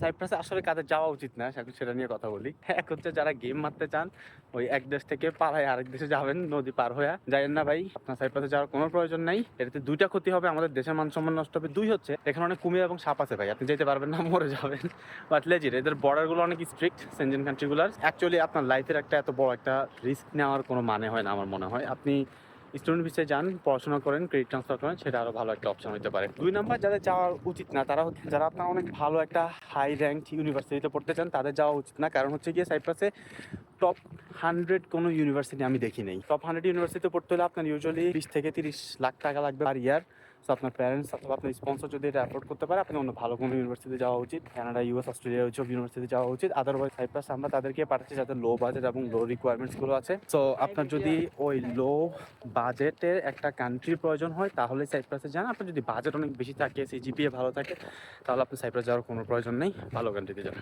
সাইপ্রাসে আসলে কাদের যাওয়া উচিত না এখন সেটা নিয়ে কথা বলি। এক হচ্ছে যারা গেম মারতে চান, ওই এক দেশ থেকে পালায় আরেক দেশে যাবেন নদী পার হয়ে। যাইেন না ভাই, আপনার সাইপ্রাসে যাওয়ার কোনো প্রয়োজন নাই। এটাতে দুইটা ক্ষতি হবে, আমাদের দেশের মান সম্মান নষ্ট হবে। দুই হচ্ছে, এখানে অনেক কুমির এবং সাপ আছে ভাই, আপনি যেতে পারবেন না, মরে যাবেন। বাট লেজিট এদের বর্ডারগুলো অনেক স্ট্রিক্ট সেনজেন কান্ট্রিগুলার অ্যাকচুয়ালি আপনার লাইফের একটা এত বড় একটা রিস্ক নেওয়ার কোনো মানে হয় না, আমার মনে হয়। আপনি স্টুডেন্ট ভিসায় যান, পড়াশোনা করেন ক্রেডিট ট্রান্সফার করেন, সেটা আরও ভালো একটা অপশন হতে পারে। দুই নাম্বার, যাদের যাওয়া উচিত না, তারা হচ্ছে যারা আপনার অনেক ভালো একটা হাই র্যাঙ্ক ইউনিভার্সিটিতে পড়তে চান, তাদের যাওয়া উচিত না। কারণ হচ্ছে গিয়ে সাইপ্রাসে টপ হান্ড্রেড কোনো ইউনিভার্সিটি আমি দেখি নেই। টপ হান্ড্রেড ইউনিভার্সিটিতে পড়তে হলে আপনার ইউজুয়ালি বিশ থেকে তিরিশ লাখ টাকা লাগবে আর ইয়ার সো আপনার প্যারেন্টস অথবা আপনার স্পন্সর যদি এটা অ্যাফোর্ড করতে পারে আপনি অন্য ভালো কোনো ইউনিভার্সিটিতে যাওয়া উচিত। কানাডা ইউএস অস্ট্রেলিয়া ওইসব ইউনিভার্সিটিতে যাওয়া উচিত। আদারওয়াইজ সাইপ্রাস আমরা তাদেরকে পাঠাচ্ছি যাদের লো বাজেট এবং লো রিকোয়ারমেন্টসগুলো আছে। সো আপনার যদি ওই লো বাজেটের একটা কান্ট্রির প্রয়োজন হয় তাহলে সাইপ্রাসে যান। আপনার যদি বাজেট অনেক বেশি থাকে সিজিপিএ ভালো থাকে তাহলে আপনি সাইপ্রাস যাওয়ার কোনো প্রয়োজন নেই। ভালো কান্ট্রিতে যান।